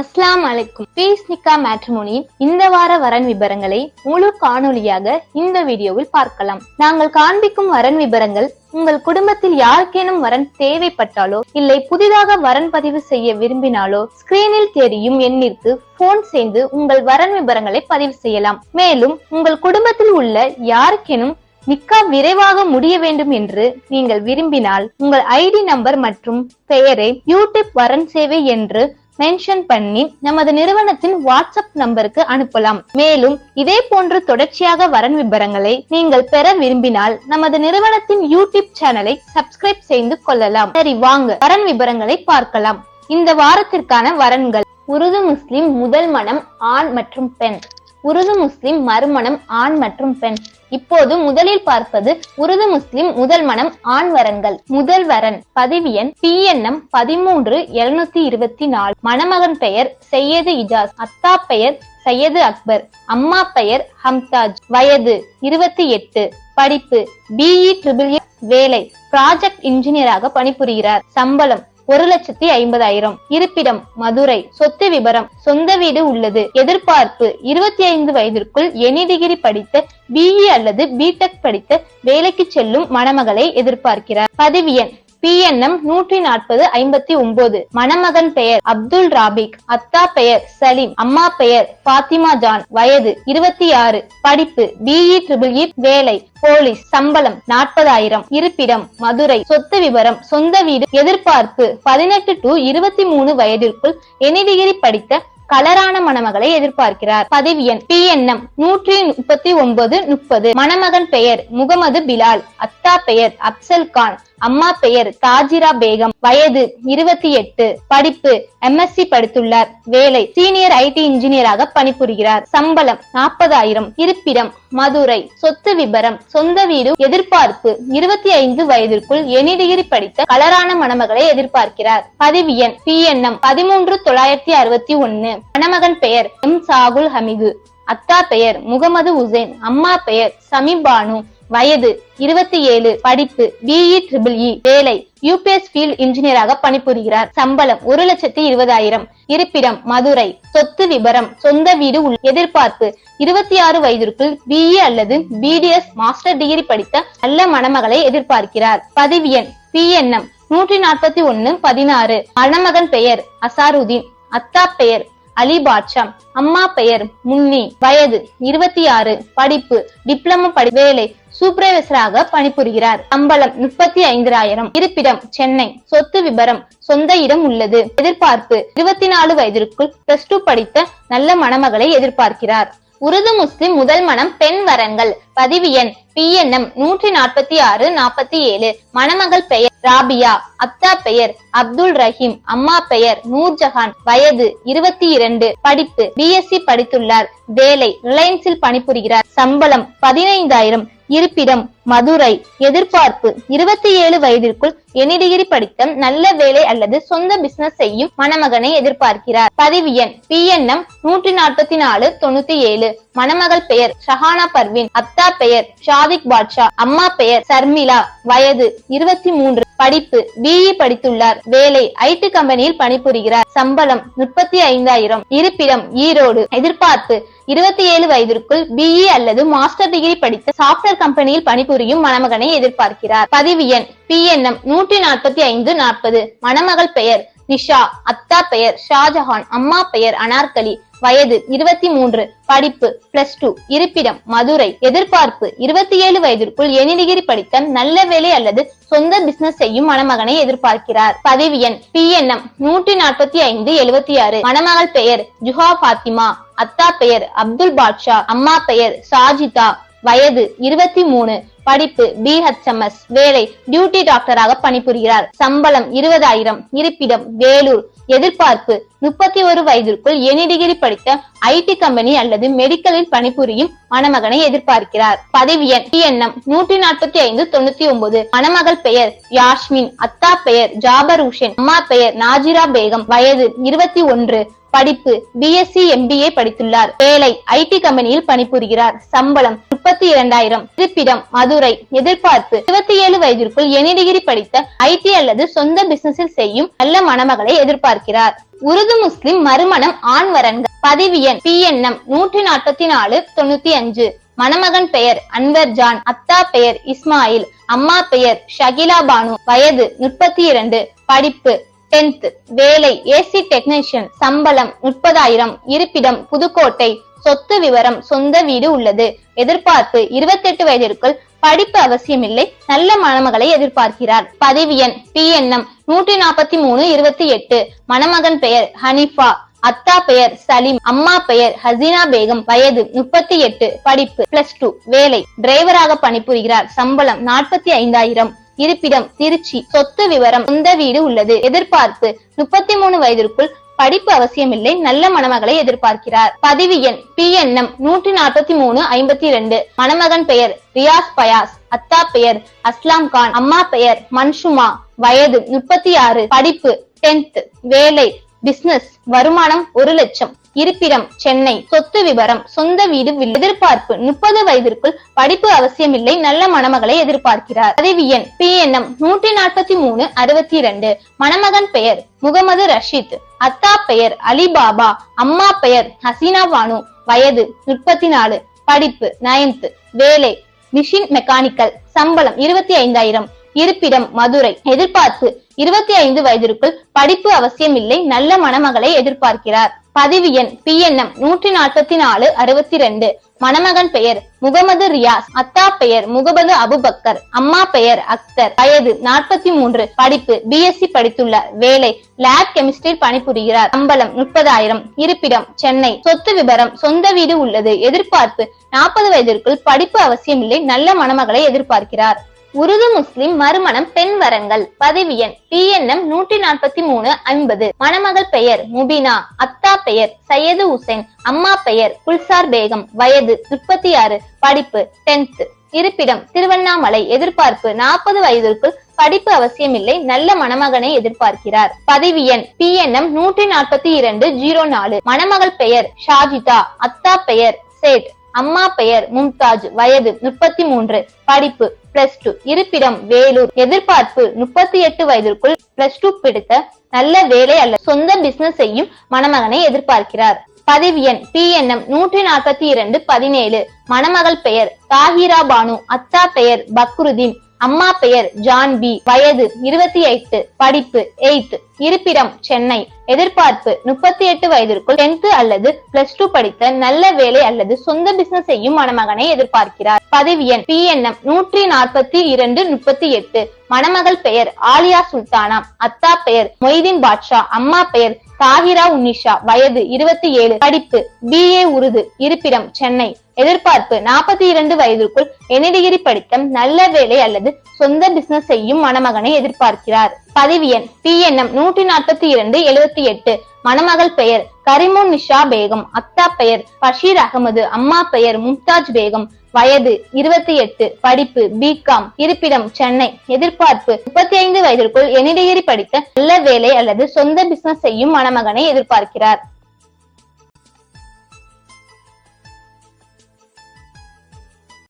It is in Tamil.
அஸ்லாம் அலைக்கும் பீஸ் நிக்கா மேட்ரிமோனியின் இந்த வார வரன் விபரங்களை முழு காணொளியாக இந்த வீடியோவில் பார்க்கலாம். நாங்கள் காண்பிக்கும் வரன் விபரங்கள் உங்கள் குடும்பத்தில் யாருக்கேனும் வரன் தேவைப்பட்டாலோ இல்லை புதிதாக வரன் பதிவு செய்ய விரும்பினாலோ ஸ்கிரீனில் தெரியும் எண்ணிற்கு போன் செய்து உங்கள் வரன் விபரங்களை பதிவு செய்யலாம். மேலும் உங்கள் குடும்பத்தில் உள்ள யாருக்கேனும் நிக்கா விரைவாக முடிய வேண்டும் என்று நீங்கள் விரும்பினால் உங்கள் ஐடி நம்பர் மற்றும் பெயரை யூடியூப் வரன் சேவை என்று மென்ஷன் பண்ணி நமது நிறுவனத்தின் வாட்ஸ்அப் நம்பருக்கு அனுப்பலாம். மேலும் இதே போன்று தொடர்ச்சியாக வரன் விபரங்களை நீங்கள் பெற விரும்பினால் நமது நிறுவனத்தின் யூடியூப் சேனலை சப்ஸ்கிரைப் செய்து கொள்ளலாம். சரி வாங்க. வரன் விபரங்களை பார்க்கலாம். இந்த வாரத்திற்கான வரன்கள். உருது முஸ்லிம் முதல் மனம் ஆண் மற்றும் பெண். உருது முஸ்லிம் மறுமணம் ஆண் மற்றும் பெண். இப்போது முதலில் பார்ப்பது உருது முஸ்லிம் முதல் மனம் ஆண் வரன்கள் முதல் வரன் பதிவு எண் பிஎன்எம் பதிமூன்று இருநூத்தி இருபத்தி நாலு. மணமகன் பெயர் செய்யது இஜாஸ். அத்தா பெயர் சையது அக்பர். அம்மா பெயர் ஹம்தாஜ். வயது இருபத்தி எட்டு. படிப்பு பிஇ ட்ரிபிள் வேலை. ப்ராஜெக்ட் இன்ஜினியராக பணிபுரிகிறார். சம்பளம் ஒரு லட்சத்தி ஐம்பதாயிரம். இருப்பிடம் மதுரை. சொத்து விபரம். சொந்த வீடு உள்ளது. எதிர்பார்ப்பு. இருபத்தி ஐந்து வயதிற்குள் எனி டிகிரி படித்த பிஇ அல்லது பிடெக் படித்த வேலைக்கு செல்லும் மணமகளை எதிர்பார்க்கிறார். பதிவு எண் பிஎன்எம் நூற்றி நாற்பது ஐம்பத்தி ஒன்பது. மணமகன் பெயர் அப்துல் ராபிக் அத்தா பெயர் சலீம் அம்மா பெயர் பாத்திமா ஜான். வயது இருபத்தி ஆறு. படிப்பு பிஇ ட்ரிபிள் இ வேலை போலீஸ் சம்பளம் நாற்பதாயிரம். இருப்பிடம் மதுரை. சொத்து விவரம் சொந்த வீடு எதிர்பார்ப்பு பதினெட்டு டு இருபத்தி மூணு வயதிற்குள் எனி டிகிரி படித்த கலரான மணமகளை எதிர்பார்க்கிறார். பதிவு எண் பிஎன்எம் நூற்றி முப்பத்தி ஒன்பது முப்பது. மணமகன் பெயர் முகமது பிலால் அத்தா பெயர் அப்சல் கான் அம்மா பெயர் தாஜிரா பேகம். வயது இருபத்தி எட்டு. படிப்பு எம்எஸ்சி படித்துள்ளார். வேலை சீனியர் ஐடி இன்ஜினியராக பணிபுரிகிறார். சம்பளம் நாற்பதாயிரம். இருப்பிடம் மதுரை. சொத்து விபரம் சொந்த வீடு எதிர்பார்ப்பு இருபத்தி ஐந்து வயதிற்குள் எனி டிகிரி படித்த கலரான மணமகளை எதிர்பார்க்கிறார். பதிவு எண் பிஎன்எம் பதிமூன்று தொள்ளாயிரத்தி அறுபத்தி ஒன்னு. மணமகன் பெயர் எம் சாகுல் ஹமிது. அத்தா பெயர் முகமது உசேன். அம்மா பெயர் சமீபானு வயது இருபத்தி ஏழு படிப்பு பிஇ ட்ரிபிள் இ வேலை யூபிஎஸ் ஃபீல்ட் இன்ஜினியராக பணிபுரிகிறார். சம்பளம் ஒரு லட்சத்தி இருபதாயிரம். இருப்பிடம் மதுரை. சொத்து விபரம் சொந்த வீடு உள் எதிர்பார்ப்பு. இருபத்தி ஆறு வயதிற்குள் பிஇ அல்லது பிடிஎஸ் மாஸ்டர் டிகிரி படித்த நல்ல மணமகளை எதிர்பார்க்கிறார். பதிவு எண் பிஎன்எம் நூற்றி நாற்பத்தி ஒன்னு பதினாறு. மணமகன் பெயர் அசாருதீன். அத்தா பெயர் அலி பாட்ஷா அம்மா பெயர் முன்னி. வயது இருபத்தி ஆறு. படிப்பு டிப்ளமோ படி வேலை சூப்பர்வைசராக பணிபுரிகிறார். சம்பளம் முப்பத்தி ஐந்தாயிரம் இருப்பிடம் சென்னை. சொத்து விபரம் சொந்த இடம் உள்ளது. எதிர்பார்ப்பு இருபத்தி நாலு வயதிற்குள் பிளஸ் டூ படித்த நல்ல மணமகளை எதிர்பார்க்கிறார். உருது முஸ்லிம் முதல் மனம் பெண் வரன்கள். பதிவு எண் பி பிஎன்எம் நூற்றி நாற்பத்தி ஆறு நாற்பத்தி ஏழு. மணமகள் பெயர் ராபியா. அத்தா பெயர் அப்துல் ரஹீம். அம்மா பெயர் நூர்ஜஹான். வயது இருபத்தி இரண்டு. படிப்பு பிஎஸ்சி படித்துள்ளார். வேலை ரிலையன்ஸில் பணிபுரிகிறார். சம்பளம் பதினைந்தாயிரம். இருப்பிடம் மதுரை எதிர்பார்ப்பு. இருபத்தி ஏழு வயதிற்குள் எனி டிகிரி படித்த நல்ல வேலை அல்லது சொந்த பிசினஸ் செய்யும் மணமகனை எதிர்பார்க்கிறார். பதிவு எண் பிஎன்எம் நூற்றி நாற்பத்தி நாலு தொண்ணூத்தி ஏழு மணமகள் பெயர் ஷஹானா பர்வின். அத்தா பெயர் ஷாதிக் பாட்ஷா. அம்மா பெயர் சர்மிளா. வயது இருபத்தி மூன்று படிப்பு பிஇ படித்துள்ளார். வேலை ஐடி கம்பெனியில் பணிபுரிகிறார். சம்பளம் முப்பத்தி ஐந்தாயிரம். இருப்பிடம் ஈரோடு. எதிர்பார்ப்பு இருபத்தி ஏழு வயதிற்குள் பிஇ அல்லது மாஸ்டர் டிகிரி படித்த சாப்ட்வேர் கம்பெனியில் பணிபுரியும் மணமகனை எதிர்பார்க்கிறார். பதிவு எண் பி பிஎன்எம் நூற்றி நாற்பத்தி ஐந்து நாற்பது. மணமகள் பெயர் நிஷா அத்தா பெயர் ஷாஜஹான் அம்மா பெயர் அனார்கலி. வயது இருபத்தி மூன்று. படிப்பு பிளஸ் டூ இருப்பிடம் மதுரை. எதிர்பார்ப்பு இருபத்தி ஏழு வயதிற்குள் எனி டிகிரி படித்த நல்ல வேலை அல்லது சொந்த பிசினஸ் செய்யும் மணமகனை எதிர்பார்க்கிறார். பதிவு எண் பிஎன்எம் நூற்றி நாற்பத்தி ஐந்து எழுபத்தி ஆறு. மணமகள் பெயர் ஜுஹா பாத்திமா அத்தா பெயர் அப்துல் பாட்ஷா அம்மா பெயர் சாஜிதா. வயது இருபத்தி மூணு படிப்பு பிஹெச்எம்எஸ் வேலை டியூட்டி டாக்டராக பணிபுரிகிறார். சம்பளம் இருபதாயிரம். இருப்பிடம் வேலூர். எதிர்பார்ப்பு முப்பத்தி ஒரு வயதிற்குள் எனி டிகிரி படித்த ஐடி கம்பெனி அல்லது மெடிக்கலில் பணிபுரியும் மணமகனை எதிர்பார்க்கிறார். பதவி எண் எண்ணம் நூற்றி நாற்பத்தி ஐந்து தொண்ணூத்தி ஒன்பது மணமகள் பெயர் யாஸ்மின். அத்தா பெயர் ஜாபர் உஷேன் அம்மா பெயர் நாஜிரா பேகம். வயது இருபத்தி ஒன்று. படிப்பு பிஎஸ்சி எம்பிஏ படித்துள்ளார். வேலை ஐடி கம்பெனியில் பணிபுரிகிறார். சம்பளம் முப்பத்தி இரண்டாயிரம். இருப்பிடம் மதுரை. எதிர்பார்ப்பு இருபத்தி ஏழு வயதிற்குள் எனி டிகிரி படித்த ஐடி அல்லது சொந்த பிசினஸில் செய்யும் நல்ல மணமகளை எதிர்பார்க்கிறார். உருது முஸ்லிம் மறுமணம் ஆண் வரன்கள். பதிவு எண் பிஎன்எம் நூற்றி நாற்பத்தி நாலு தொண்ணூத்தி அஞ்சு. மணமகன் பெயர் அன்வர் ஜான். அத்தா பெயர் இஸ்மாயில். அம்மா பெயர் ஷகிலா பானு. வயது முப்பத்தி இரண்டு. படிப்பு டென்த் வேலை ஏசி டெக்னீஷியன் சம்பளம் முப்பதாயிரம். இருப்பிடம் புதுக்கோட்டை. சொத்து விவரம் சொந்த வீடு உள்ளது. எதிர்பார்ப்பு இருபத்தெட்டு வயதிற்குள் படிப்பு அவசியமில்லை. நல்ல மணமகளை எதிர்பார்க்கிறார். பதிவு எண் பிஎன்எம் நூற்றி நாற்பத்தி மூணு இருபத்தி எட்டு. மணமகன் பெயர் ஹனிஃபா. அத்தா பெயர் சலீம். அம்மா பெயர் ஹசீனா பேகம். வயது முப்பத்தி எட்டு. படிப்பு பிளஸ் டூ வேலை டிரைவராக பணிபுரிகிறார். சம்பளம் நாற்பத்தி ஐந்தாயிரம். இருப்பிடம் திருச்சி சொத்து விவரம் சொந்த வீடு உள்ளது. எதிர்பார்ப்பு. முப்பத்தி மூணு வயதிற்குள் படிப்பு அவசியமில்லை. நல்ல மணமகளை எதிர்பார்க்கிறார். பதிவு எண். பி என் எம் நூற்றி நாற்பத்தி மூணு ஐம்பத்தி இரண்டு மணமகன் பெயர் ரியாஸ் பயாஸ். அத்தா பெயர் அஸ்லாம் கான். அம்மா பெயர் மன்சுமா. வயது முப்பத்தி ஆறு. படிப்பு. டென்த். வேலை. பிசினஸ் வருமானம் ஒரு லட்சம். இருப்பிடம் சென்னை சொத்து விவரம் சொந்த வீடு எதிர்பார்ப்பு முப்பது வயதிற்குள் படிப்பு அவசியமில்லை நல்ல மணமகளை எதிர்பார்க்கிறார். பதவி எண் பிஎன்எம் நூற்றி நாற்பத்தி மூணு அறுபத்தி இரண்டு. மணமகன் பெயர் முகமது ரஷீத். அத்தா பெயர் அலிபாபா. அம்மா பெயர் ஹசீனா பானு. வயது முப்பத்தி நாலு. படிப்பு நைன்த். வேலை மிஷின் மெக்கானிக்கல். சம்பளம் இருபத்தி ஐந்தாயிரம். இருப்பிடம் மதுரை. எதிர்பார்ப்பு இருபத்தி ஐந்து வயதிற்குள் படிப்பு அவசியம் இல்லை நல்ல மணமகளை எதிர்பார்க்கிறார். பதிவு எண் பிஎன்எம் நூற்றி நாற்பத்தி நாலு அறுபத்தி ரெண்டு மணமகன் பெயர் முகமது ரியாஸ். அத்தா பெயர் முகமது அபுபக்கர். அம்மா பெயர் அக்தர். வயது நாற்பத்தி மூன்று படிப்பு பிஎஸ்சி படித்துள்ளார் வேலை லேப் கெமிஸ்ட்ரியில் பணிபுரிகிறார். சம்பளம் முப்பதாயிரம். இருப்பிடம் சென்னை. சொத்து விபரம் சொந்த வீடு உள்ளது. எதிர்பார்ப்பு நாற்பது வயதிற்குள் படிப்பு அவசியமில்லை நல்ல மணமகளை எதிர்பார்க்கிறார். உருது முஸ்லிம் மறுமணம் பெண் வரன்கள் பதிவு எண். பிஎன்எம் நூற்றி நாற்பத்தி மூணு ஐம்பது. மணமகள் பெயர் முபினா. அத்தா பெயர் சையது உசேன். அம்மா பெயர் குல்சார் பேகம். வயது முப்பத்தி ஆறு படிப்பு டென்த் இருப்பிடம் திருவண்ணாமலை. எதிர்பார்ப்பு நாற்பது வயதிற்குள் படிப்பு அவசியமில்லை. நல்ல மணமகனை எதிர்பார்க்கிறார். பதிவு எண். பிஎன்எம் நூற்றி நாற்பத்தி இரண்டு ஜீரோ நாலு. மணமகள் பெயர் ஷாஜிதா. அத்தா பெயர் சேட். அம்மா பெயர் மும்தாஜ் வயது முப்பத்தி மூன்று படிப்பு பிளஸ் டூ இருப்பிடம் வேலூர். எதிர்பார்ப்பு முப்பத்தி எட்டு வயதிற்குள் பிளஸ் டூ பிடித்த நல்ல வேலை அல்ல. சொந்த பிசினஸ் செய்யும் மணமகனை எதிர்பார்க்கிறார். பதிவு எண் பிஎன்எம் நூற்றி நாற்பத்தி இரண்டு பதினேழு. மணமகள் பெயர் தாஹிரா பானு. அத்தா பெயர் பக்ருதீன். அம்மா பெயர் ஜான் பி. வயது இருபத்தி எட்டு படிப்பு எயித் இருப்பிடம் சென்னை. எதிர்பார்ப்பு முப்பத்தி எட்டு வயதிற்குள் டென்த் அல்லது பிளஸ் டூ படித்த நல்ல வேலை அல்லது சொந்த பிசினஸ் செய்யும் மணமகனை எதிர்பார்க்கிறார். பதிவு எண் பி என்எம் நூற்றி நாற்பத்தி இரண்டு முப்பத்தி எட்டு. மணமகள் பெயர் ஆலியா சுல்தானா. அத்தா பெயர் மொய்தீன் பாட்ஷா. அம்மா பெயர் தாஹிரா உன்னிஷா. வயது இருபத்தி ஏழு. படிப்பு பிஏ உருது. இருப்பிடம் சென்னை. எதிர்பார்ப்பு. நாற்பத்தி இரண்டு வயதிற்குள் என்ன டிகிரி படித்த நல்ல வேலை அல்லது சொந்த பிசினஸ் செய்யும் மணமகனை எதிர்பார்க்கிறார். பதிவு எண் பிஎன்எம் நூற்றி நாற்பத்தி இரண்டு எழுபத்தி எட்டு. மணமகள் பெயர் கரிமுன் நிஷா பேகம். அத்தா பெயர் பஷீர் அகமது. அம்மா பெயர் மும்தாஜ் பேகம். வயது இருபத்தி எட்டு. படிப்பு பிகாம் இருப்பிடம் சென்னை. எதிர்பார்ப்பு முப்பத்தி ஐந்து வயதிற்குள் என்ன டிகிரி படித்த நல்ல வேலை அல்லது சொந்த பிசினஸ் செய்யும் மணமகனை எதிர்பார்க்கிறார்.